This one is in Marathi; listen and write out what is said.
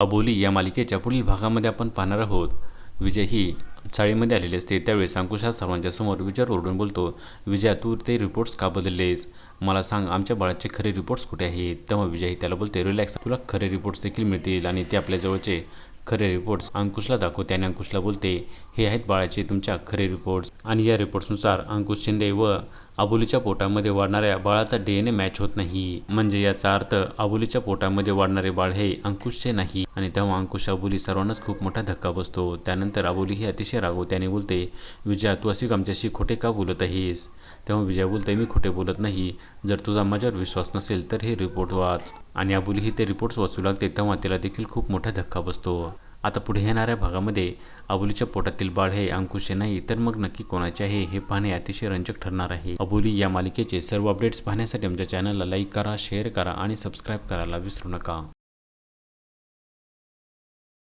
अबोली या मालिकेच्या पुढील भागामध्ये आपण पाहणार आहोत. विजय ही चाळीमध्ये आलेली असते त्यावेळेस अंकुशा सर्वांच्या समोर विजय ओरडून बोलतो विजया तू ते रिपोर्ट्स का बदललेस? मला सांग आमच्या बाळाचे खरे रिपोर्ट्स कुठे आहेत? तेव्हा विजय त्याला बोलते रिलॅक्स तुला खरे रिपोर्ट्स देखील मिळतील आणि ते आपल्या जवळचे खरे रिपोर्ट्स अंकुशला दाखवते आणि अंकुशला बोलते हे आहेत बाळाचे तुमच्या खरे रिपोर्ट्स आणि या रिपोर्ट्सनुसार अंकुश शिंदे व अबोलीच्या पोटामध्ये वाढणाऱ्या बाळाचा डी एन ए मॅच होत नाही. म्हणजे याचा अर्थ अबोलीच्या पोटामध्ये वाढणारे बाळ हे अंकुशचे नाही आणि तेव्हा अंकुश अबोली सर्वांनाच खूप मोठा धक्का बसतो. त्यानंतर अबोली ही अतिशय रागवत्याने बोलते विजया तू अशी आमच्याशी खोटे का बोलत आहेस? तेव्हा विजय बोलते मी खोटे बोलत नाही. जर तुझा माझ्यावर विश्वास नसेल तर हे रिपोर्ट वाच. आणि अबोली ही ते रिपोर्ट्स वाचू लागते तेव्हा तिला देखील खूप मोठा धक्का बसतो. आता पुढे येणाऱ्या भागामध्ये अबोलीच्या पोटातील बाळ हे अंकुशे नाही तर मग नक्की कोणाचे आहे हे पाहणे अतिशय रंजक ठरणार आहे. अबोली या मालिकेचे सर्व अपडेट्स पाहण्यासाठी आमच्या चॅनलला लाईक करा शेअर करा आणि सबस्क्राईब करायला विसरू नका.